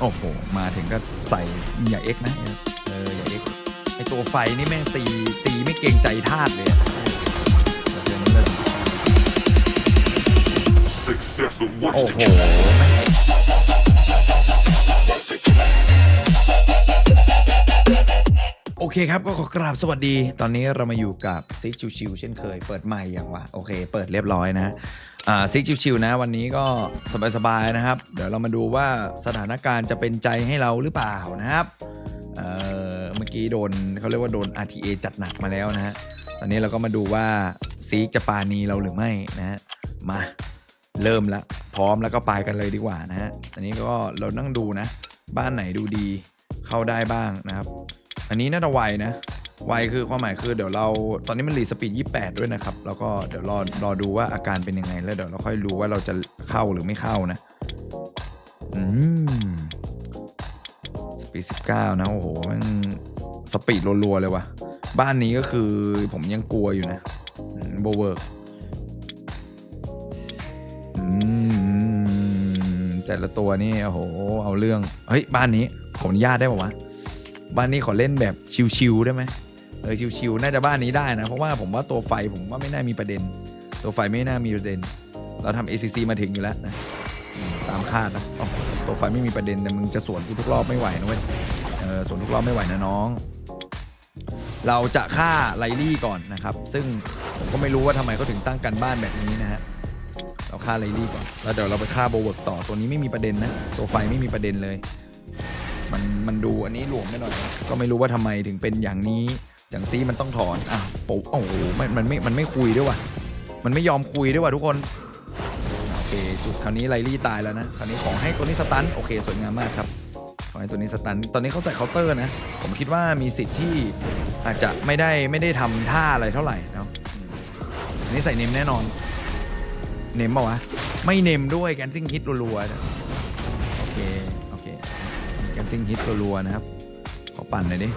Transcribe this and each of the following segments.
โอ้โห มาถึงก็ใส่อย่าเอ็กนะ เอออย่าเอ็กไอตัวไฟนี่แม่งตีตีไม่เกรงใจธาตุเลยอะเดี๋ยวนี้เลย Success the โอ้ worst โหโอเคครับ ก็ขอกราบสวัสดี ตอนนี้เรามาอยู่กับซิกชิวๆเช่นเคย เปิดใหม่อย่างวะโอเค เปิดเรียบร้อยนะ อ่าซิกชิวๆนะวันนี้ก็สบายๆนะครับ เดี๋ยวเรามาดูว่าสถานการณ์จะเป็นใจให้เราหรือเปล่านะครับเอ่อเมื่อกี้โดนเขาเรียกว่าโดน RTA จัดหนักมาแล้วนะฮะตอนนี้เราก็มาดูว่าซีกจะปานีเราหรือไม่นะฮะมาเริ่มแล้วพร้อมแล้วก็ไปกันเลยดีกว่านะฮะอันนี้ก็เรานั่งดูนะ บ้านไหนดูดีเข้าได้บ้างนะครับ อันนี้น่าจะไวนะ ไวคือความหมายคือเดี๋ยวเราตอนนี้มันรีสปีด28 ด้วยนะครับ แล้วก็เดี๋ยวรอรอดูว่าอาการเป็นยังไง แล้วเดี๋ยวเราค่อยรู้ว่าเราจะเข้าหรือไม่เข้านะ อืมสปีด19 นะ โอ้โหมันสปีดรัวๆเลยว่ะ บ้านนี้ก็คือผมยังกลัวอยู่นะโบเวิร์กอืมแต่ละตัวนี่โอ้โห เอาเรื่อง เฮ้ย บ้านนี้ขออนุญาตได้ป่าวะ บ้านนี้ขอเล่นแบบชิวๆได้ไหม ออชิวๆน่าจะบ้านนี้ได้นะ เพราะว่าผมว่าตัวไฟผมว่าไม่น่ามีประเด็น ตัวไฟไม่น่ามีประเด็น เราทำ ACC มาถึงอยู่แล้วนะตามคาดนะตัวไฟไม่มีประเด็นแต่มึงจะสวนกูทุกรอบไม่ไหวนะเว้ยเออสวนทุกรอบไม่ไหวนะน้อง เราจะฆ่าไลลี่ก่อนนะครับ ซึ่งผมก็ไม่รู้ว่าทำไมเขาถึงตั้งกันบ้านแบบนี้นะฮะเราฆ่าไลลี่ก่อนแล้วเดี๋ยวเราไปฆ่าโบเวิร์กต่อตัวนี้ไม่มีประเด็นนะตัวไฟไม่มีประเด็นเลยมันมันดูอันนี้หลวมไปหน่อยนก็ไม่รู้ว่าทำไมถึงเป็นอย่างนี้ อย่างซีมันต้องถอนอะโป๊โอ้โหมันมันไม่มันไม่คุยด้วยว่ะมันไม่ยอมคุยด้วยว่ะทุกคนโอเคจุดคราวนี้ไลลี่ตายแล้วนะคราวนี้ขอให้ตัวนี้สตันโอเคสวยงามมากครับขอให้ตัวนี้สตันตอนนี้เขาใส่เคาน์เตอร์นะ ผมคิดว่ามีสิทธิ์ที่อาจจะไม่ได้ไม่ได้ทำท่าอะไรเท่าไหร่เนาะอันนี้ใส่เนมแน่นอน เนมปล่าวะ ไม่เนมด้วยแกนซิงฮิตรัวๆนะโอเค โอเคแกนซิงฮิตรัวๆนะครับ ขอปั่นหน่อยดิ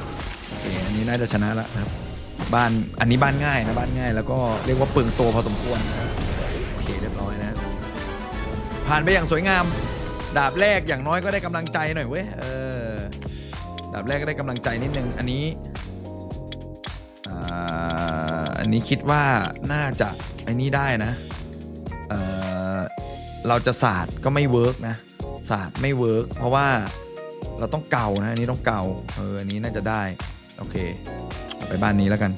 เคอันนี้น่าจะชนะแล้วนะครับบ้านอันนี้บ้านง่ายนะบ้านง่าย แล้วก็เรียกว่าเปลืองตัวพอสมควรนะครับโอเคเรียบร้อยนะ ผ่านไปอย่างสวยงาม ดาบแรกอย่างน้อยก็ได้กำลังใจหน่อยเว้ยเออดาบแรกก็ได้กำลังใจนิดนึงอันนี้อ่าอันนี้คิดว่าน่าจะไอ้นี่ได้นะเออเราจะศาสตร์ก็ไม่เวิร์กนะศาสตร์ไม่เวิร์กเพราะว่าเราต้องเก่านะอันนี้ต้องเก่าเอออันนี้น่าจะได้ โอเค ไปบ้านนี้แล้วกัน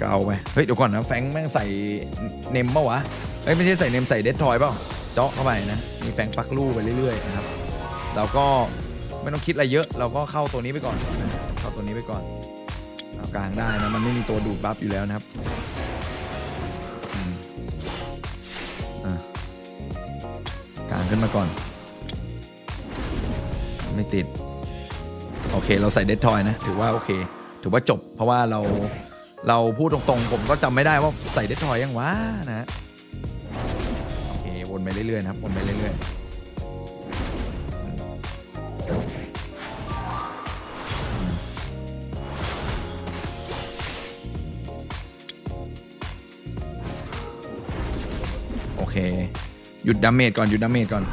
ก็เก่าไป เฮ้ย เดี๋ยวก่อนนะ แฟงแม่งใส่เนมปล่าวะเอ้ย ไม่ใช่ใส่เนมใส่เดดทอยเปล่าเจาะเข้าไปนะ มีแฟงปักลู่ไปเรื่อยๆนะครับ เราก็ไม่ต้องคิดอะไรเยอะ เราก็เข้าตัวนี้ไปก่อน เข้าตัวนี้ไปก่อน เอากลางได้นะ มันไม่มีตัวดูดบัฟอยู่แล้วนะครับกลางขึ้นมาก่อน ไม่ติด โอเค เราใส่เดดทอยนะ ถือว่าโอเค ถือว่าจบ เพราะว่าเราเราพูดตรงๆ ผมก็จำไม่ได้ว่าใส่เดดทอยยังวะนะฮะโอเควนไปเรื่อยๆนะครับวนไปเรื่อยๆ โอเค หยุดดาเมจก่อนหยุดดาเมจก่อน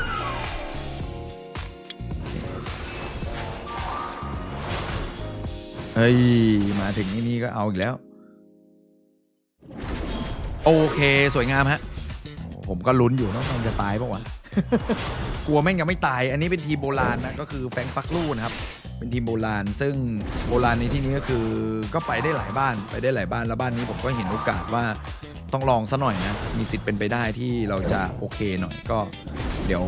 ฮ้ย มาถึงที่นี่ก็เอาอีกแล้ว โอเคสวยงามฮะ ผมก็ลุ้นอยู่นะมันจะตายปะวะ กลัวแม่งยังไม่ตาย อันนี้เป็นทีมโบราณนะ ก็คือแฟงฟักลู่นะครับ เป็นทีมโบราณ ซึ่งโบราณในที่นี้ก็คือก็ไปได้หลายบ้าน ไปได้หลายบ้าน แล้วบ้านนี้ผมก็เห็นโอกาสว่าต้องลองซะหน่อยนะ มีสิทธิ์เป็นไปได้ที่เราจะโอเคหน่อยก็ เดี๋ยว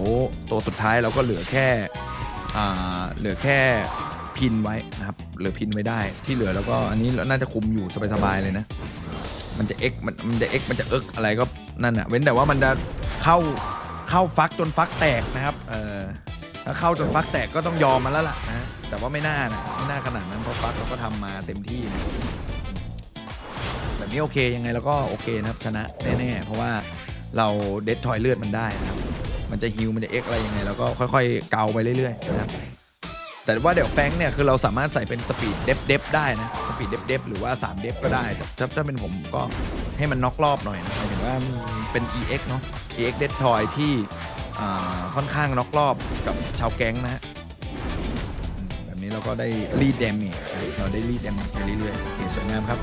ตัวสุดท้ายเราก็เหลือแค่ อ่า เหลือแค่ พินไว้นะครับหลือพินไว้ได้ที่เหลือแล้วก็อันนี้น่าจะคุมอยู่สบายๆเลยนะ มันจะ X มันมันจะ X มันจะเอิกอะไรก็นั่นอะเว้นแต่ว่ามันจะเข้าเข้าฟักจนฟักแตกนะครับเออถ้าเข้าจนฟักแตกก็ต้องยอมมันแล้วล่ะนะแต่ว่าไม่น่านะไม่น่าขนาดนั้นเพราะฟักเราก็ทำมาเต็มที่นะแบบนี้โอเคยังไงเราก็โอเคนะครับชนะแน่ๆเพราะว่าเราเดดทอยเลือดมันได้นะครับมันจะฮิวมันจะ X อะไรยังไงเราก็ค่อยๆเกาไปเรื่อยๆนะครับ แต่ว่าเดี๋ยวแฟงเนี่ยคือเราสามารถใส่เป็นสปีดเดฟเดฟได้นะสปีดเดฟเดฟหรือว่า3เดฟก็ได้แต่ถ้าถ้าเป็นผมก็ให้มันน็อกรอบหน่อยนะหมายถึงว่ามันเป็น EX เนาะ EX Dead Toy ที่อ่าค่อนข้างน็อกรอบกับชาวแก๊งนะฮะแบบนี้เราก็ได้รีดแดมเมจเราได้รีดแดมไปเรื่อยๆโอเคสวยงามครับ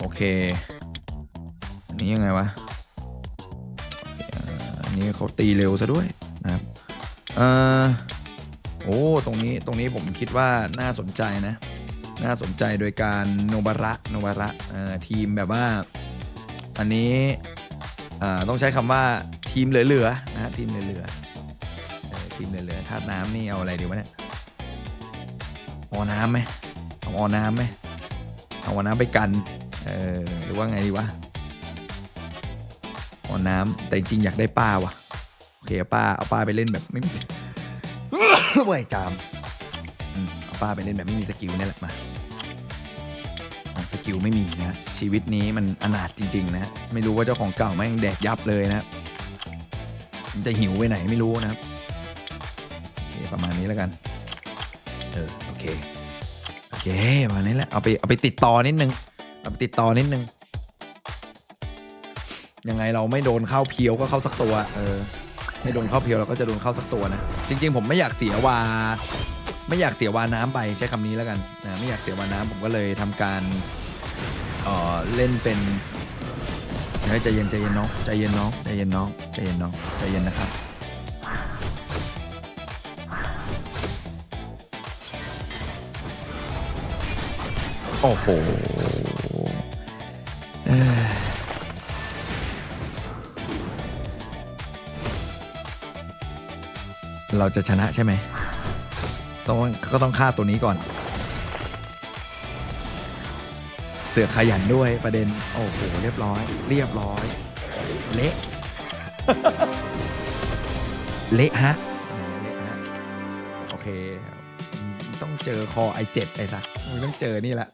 โอเคอันนี้ยังไงวะอันนี้เขาตีเร็วซะด้วยนะครับ เอ่อ โอ้ ตรงนี้ ตรงนี้ผมคิดว่าน่าสนใจนะ น่าสนใจโดยการโนบาระ โนบาระทีมแบบว่า อันนี้ต้องใช้คำว่าทีมเหลือๆนะทีมเหลือๆทีมเหลือๆธาตุน้ำนี่เอาอะไรดีวะเนี่ยเอาน้ำไหมเอาเอน้ำไหมเอาน้ำไปกัน เออหรือว่าไงดีวะเอาน้ำแต่จริงอยากได้ป้าว่ะโอเคป้าเอาป้าไปเล่นแบบไม่มี เว้ยจามอืมเอาป้าไปเล่นแบบไม่มีสกิลนี่แหละมาสกิลไม่มีนะชีวิตนี้มันอนาถจริง ๆ นะ ไม่รู้ว่าเจ้าของเก่าแม่งแดกยับเลยนะมันจะหิวไปไหนไม่รู้นะครับโอประมาณนี้แล้วกัน เออโอเคโอเคประมาณนี้แหละเอาไปเอาไปติดต่อนิดนึงเอาไปติดต่อนิดนึงยังไงเราไม่โดนเข้าเพียวก็เข้าสักตัว เออ ไม่โดนเข้าเพียวเราก็จะโดนเข้าสักตัวนะ จริง ๆ ผมไม่อยากเสียวา ไม่อยากเสียวาน้ำไปใช้คำนี้แล้วกันนะไม่อยากเสียวาน้ำผมก็เลยทำการเอ่อเล่นเป็นเฮ้ยใจเย็นใจเย็นน้องใจเย็นน้องใจเย็นน้องใจเย็นน้องใจเย็นนะครับโอ้โห เราจะชนะใช่ไหมต้องก็ต้องฆ่าตัวนี้ก่อน เสือกขยันด้วยประเด็น โอ้โห เรียบร้อย เรียบร้อย เละเละฮะเละฮะ โอเค ต้องเจอคอไอเจ็ดไอ้สัสมึงต้องเจอนี่แหละ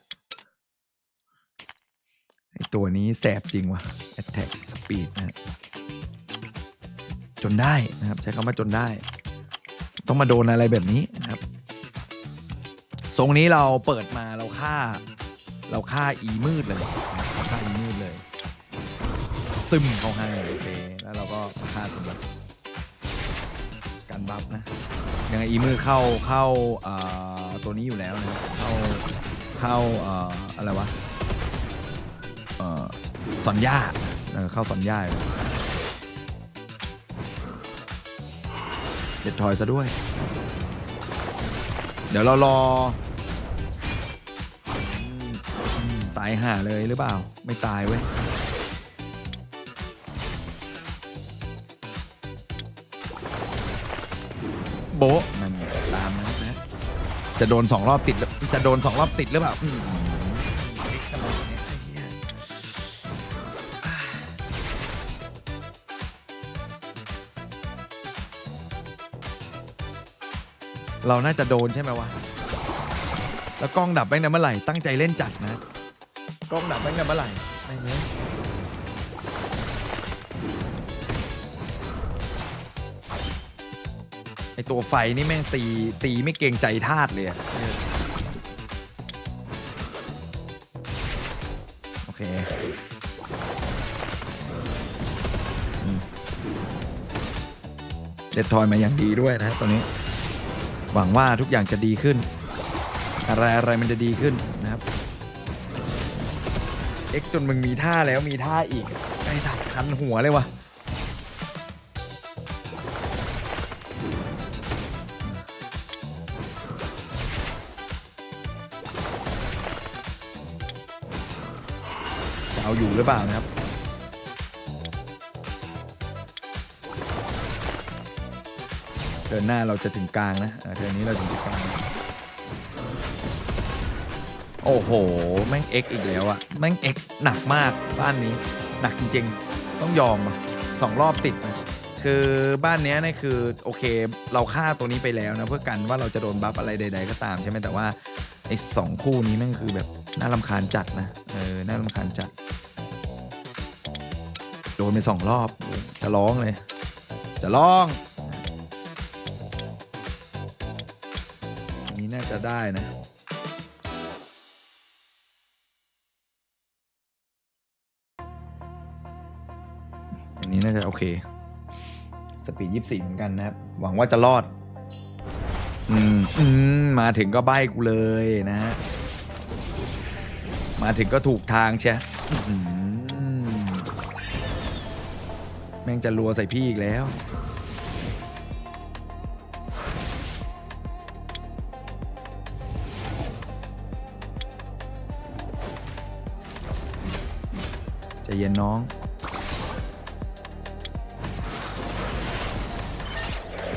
ไอตัวนี้แสบจริงว่ะ Attack Speed นะฮะจนได้นะครับ ใช้คำว่าจนได้ ต้องมาโดนอะไรแบบนี้นะครับ ทรงนี้เราเปิดมาเราฆ่า เราฆ่าอีมืดเลยเราฆ่าอีมืดเลย ซึมเขาให้โอเคแล้วเราก็ฆ่าตัวนี้การบัฟนะยังไงอีมืดเข้าเข้าตัวนี้อยู่แล้วนะครับเข้าเข้าอออะไรวะสอนย่าเข้าสอนย่าอยู่ เจ็ดทอยซะด้วย เดี๋ยวเรารอตายห่าเลยหรือเปล่า ไม่ตายเว้ยโบะนั่นไงตามนั้นนะจะโดนสองรอบติดจะโดนสองรอบติดหรือเปล่า เราน่าจะโดนใช่ไหมวะ แล้วกล้องดับแบงค์เนี่ยเมื่อไหร่ ตั้งใจเล่นจัดนะ กล้องดับแบงค์เนี่ยเมื่อไหร่ไม่เนี้ยไอตัวไฟนี่แม่งตีตีไม่เกรงใจธาตุเลยอะโอเคเด็ดทอยมาอย่างดีด้วยนะตัวนี้ หวังว่าทุกอย่างจะดีขึ้น อะไรอะไรมันจะดีขึ้นนะครับเอ็กจนมึงมีท่าแล้วมีท่าอีกไอ้ถัดคันหัวเลยวะจะเอาอยู่หรือเปล่านะครับ เดินหน้าเราจะถึงกลางนะเออนนี้เราถึงกลาง โอ้โห แม่งเอ็กอีกแล้วอะแม่งเอ็กหนักมากบ้านนี้ หนักจริงๆ ต้องยอมอะสองรอบติดนะคือบ้านเนี้ยนี่คือโอเค เราฆ่าตัวนี้ไปแล้วนะเพื่อกันว่าเราจะโดนบัฟอะไรใด ๆ ก็ตามใช่ไหมแต่ว่าไอ้สองคู่นี้แม่งคือแบบน่ารำคาญจัดนะเออน่ารำคาญจัดโดนไปสองรอบจะร้องเลย จะร้อง จะได้นะอันนี้น่าจะโอเค สปีดยี่สิบสี่เหมือนกันนะครับ หวังว่าจะรอด อืมอืมมาถึงก็ใบ้กูเลยนะฮะมาถึงก็ถูกทางเชียอื้อหือแม่งจะรัวใส่พี่อีกแล้ว จะเย็นน้อง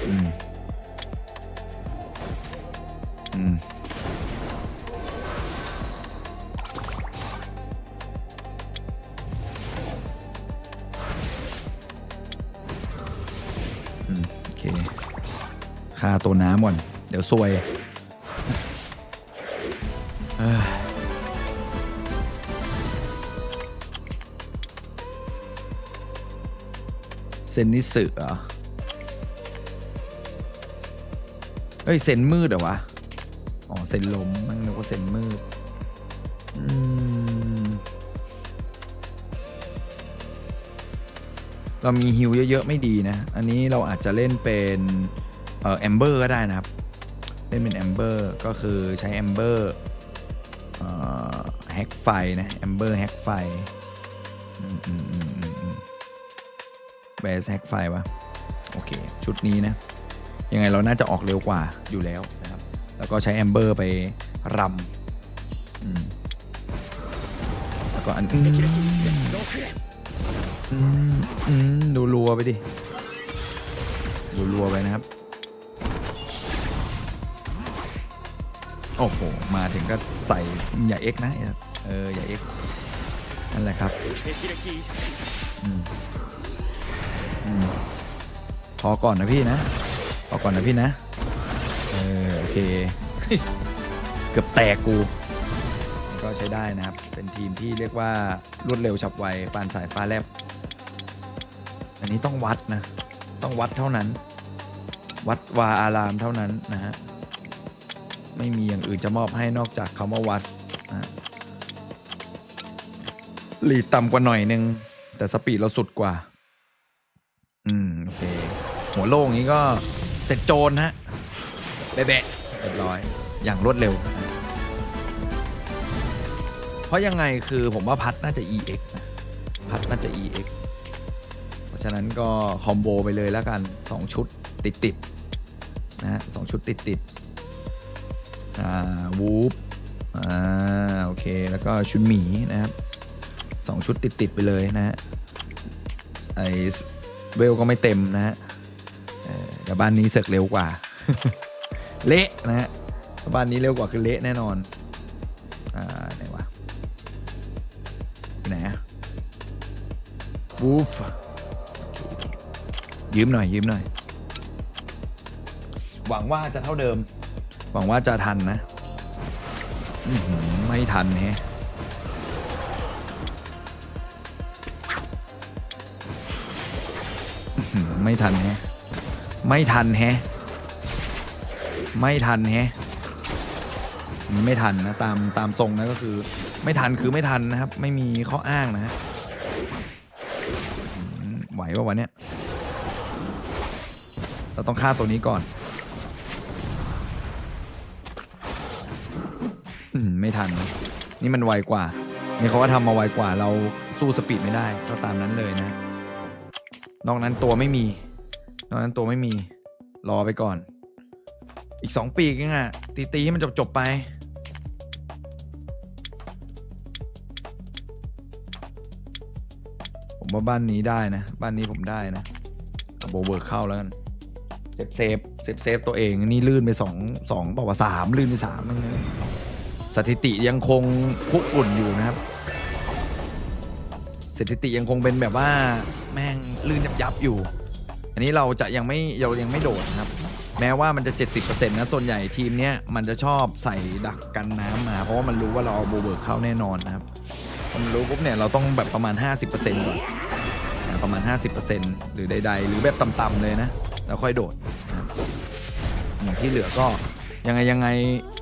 อืม อืม อืม โอเคค่าตัวน้ำก่อน เดี๋ยวซวย เซนนิสึเหรอ เฮ้ย เซนมืดเหรอวะ อ๋อ เซนลมมันนึกว่าเซนมืด อืม เรามีฮิวเยอะๆ ไม่ดีนะ อันนี้เราอาจจะเล่นเป็นเอ่อแอมเบอร์ก็ได้นะครับ เล่นเป็นแอมเบอร์ก็คือใช้แอมเบอร์แฮกไฟนะแอมเบอร์แฮกไฟ แบสแฮกไฟวะโอเค ชุดนี้นะ ยังไงเราน่าจะออกเร็วกว่าอยู่แล้วนะครับ แล้วก็ใช้แอมเบอร์ไปรำอืมแล้วก็อันอืมอืมอืมดูรัวไปดิ ดูรัวไปนะครับ โอ้โห มาถึงก็ใส่อย่าเอ็กนะ เอออย่าเอ็กนั่นแหละครับอืมอืม พอก่อนนะพี่นะ พอก่อนนะพี่นะ เออโอเค เกือบแตกกู ก็ใช้ได้นะครับ เป็นทีมที่เรียกว่ารวดเร็วฉับไวปานสายฟ้าแลบ อันนี้ต้องวัดนะ ต้องวัดเท่านั้น วัดวาอารามเท่านั้นนะฮะ ไม่มีอย่างอื่นจะมอบให้นอกจากคำว่าวัดนะฮะหลีดต่ำกว่าหน่อยนึง แต่สปีดเราสุดกว่า อืม โอเค หัวโล่งนี้ก็เสร็จโจรฮะเบะๆเรียบร้อย อย่างรวดเร็วนะเพราะยังไงคือผมว่าพัดน่าจะ EX นะพัดน่าจะ EX เพราะฉะนั้นก็คอมโบไปเลยแล้วกัน 2 ชุดติดติดๆนะฮะสองชุดติดติดๆอ่าวูฟอ่าโอเค แล้วก็ชุดหมีนะครับสองชุดติดติดๆไปเลยนะฮะไอ เวลก็ไม่เต็มนะฮะแต่บ้านนี้เสกเร็วกว่า เละนะฮะบ้านนี้เร็วกว่าคือเละแน่นอน อ่าไหนวะไหนอะวูฟยืมหน่อยยืมหน่อย หวังว่าจะเท่าเดิม หวังว่าจะทันนะ ไม่ทันแฮะ ไม่ทันแฮะไม่ทันแฮะไม่ทันแฮะไม่ทันนะตามตามทรงนะก็คือ ไม่ทันคือไม่ทันนะครับ ไม่มีข้ออ้างนะฮะไหวป่าวะเนี่ยเราต้องฆ่าตัวนี้ก่อนอืมไม่ทัน นี่มันไวกว่านี่เขาว่าทำมาไวกว่าเราสู้สปีดไม่ได้ก็ตามนั้นเลยนะ นอกนั้นตัวไม่มี นอกนั้นตัวไม่มี รอไปก่อน อีกสองปีกเองอะตีตีๆให้มันจบจบๆไป ผมว่าบ้านนี้ได้นะ บ้านนี้ผมได้นะเอาโบเวิร์เข้าแล้วกันเซฟเซฟเซฟเซฟตัวเองนี่ลื่นไปสองสองบอกว่าสามลื่นไปสามนั่นเองสถิติยังคงคุกอุ่นอยู่นะครับ สถิติยังคงเป็นแบบว่า แม่งลื่นยับยับอยู่ อันนี้เราจะยังไม่เรายังไม่โดดนะครับ แม้ว่ามันจะ 70%นะส่วนใหญ่ทีมเนี้ยมันจะชอบใส่ดักกันน้ำมา เพราะว่ามันรู้ว่าเราเอาโบเบิร์กเข้าแน่นอนนะครับมันรู้ปุ๊บเนี่ยเราต้องแบบประมาณ 50%ก่อนประมาณ 50%หรือใด ๆ หรือแบบต่ำๆเลยนะ แล้วค่อยโดดนะที่เหลือก็ยังไงยังไง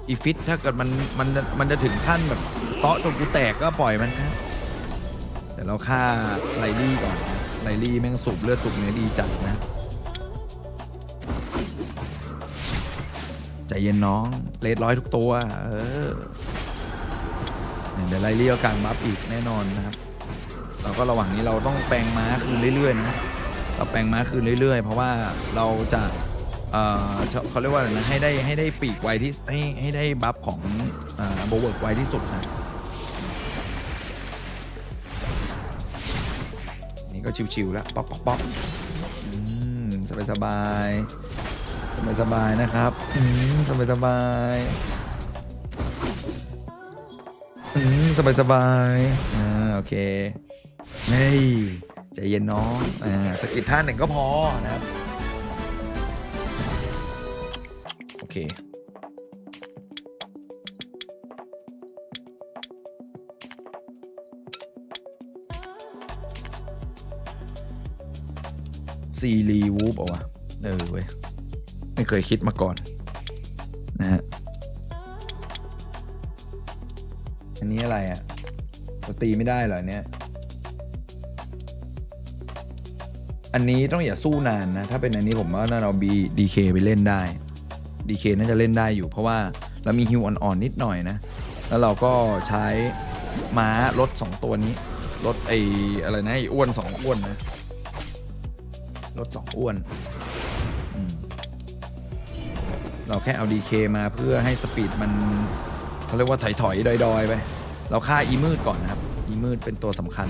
อีฟิตถ้าเกิดมันมันมันจะถึงขั้นแบบเตาะจนกูแตกก็ปล่อยมันนะ แต่เราฆ่าไลลี่ก่อน ไลลี่แม่งสูบเลือดสูบเนื้อดีจัดนะ ใจเย็นน้องเลดร้อยทุกตัว เออเดี๋ยวไล่เรียวกางบัฟอีกแน่นอนนะครับ เราก็ระหว่างนี้เราต้องแปลงม้าคืนเรื่อยๆนะเราแปลงม้าคืนเรื่อยๆ เพราะว่าเราจะเออเขาเรียกว่าอะไรนะให้ได้ให้ได้ปีกไวที่ให้ให้ได้บัฟของโบเวิร์กไวที่สุดนะ นี่ก็ชิวๆแล้วป๊อกป๊อกป๊อกอืมสบายสบายสบายสบายๆนะครับอืมสบายสบายๆอืมสบายสบายๆอ่าโอเคเฮ้ยใจเย็นน้องอ่าสกิดท่านหนึ่งก็พอนะครับ โอเค ซีรีวูฟเอาวะเออเว้ย ไม่เคยคิดมาก่อน นะฮะ อันนี้อะไรอะเราตีไม่ได้เหรอเนี่ย อันนี้ต้องอย่าสู้นานนะ ถ้าเป็นอันนี้ผมว่าน่าเราบีดีเคไปเล่นได้ดีเคน่าจะเล่นได้อยู่ เพราะว่าเรามีฮิวอ่อนๆนิดหน่อยนะ แล้วเราก็ใช้ม้าลดสองตัวนี้ลดไออะไรนะไออ้วนสองอ้วนนะ ลดสองอ้วน เราแค่เอาดีเคมาเพื่อให้สปีดมันเขาเรียกว่าถอยๆดอยๆไป เราฆ่าอีมืดก่อนนะครับ อีมืดเป็นตัวสำคัญ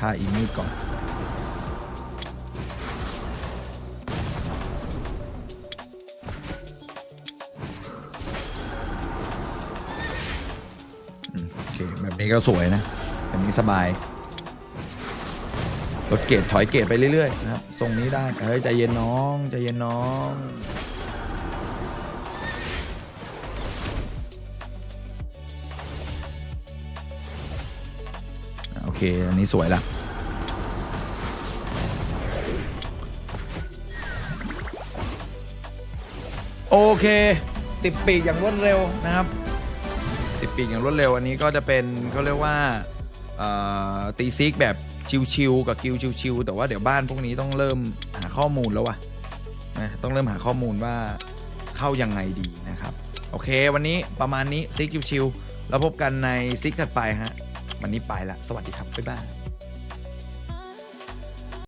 ฆ่าอีมืดก่อน นี้ก็สวยนะแบบนี้สบายลดเกรดถอยเกรดไปเรื่อยๆนะครับทรงนี้ได้เฮ้ยใจเย็นน้องใจเย็นน้องโอเค อันนี้สวยละโอเค 10 ปีอย่างรวดเร็วนะครับ 10 ปีอย่างรวดเร็ว อันนี้ก็จะเป็นเขาเรียกว่าตีซิกแบบชิวๆกับกิวชิวๆแต่ว่าเดี๋ยวบ้านพวกนี้ต้องเริ่มหาข้อมูลแล้ววะนะต้องเริ่มหาข้อมูลว่าเข้ายังไงดีนะครับ โอเค วันนี้ประมาณนี้ซิกชิวๆแล้วพบกันในซิกถัดไปฮะวันนี้ไปละสวัสดีครับบ๊ายบาย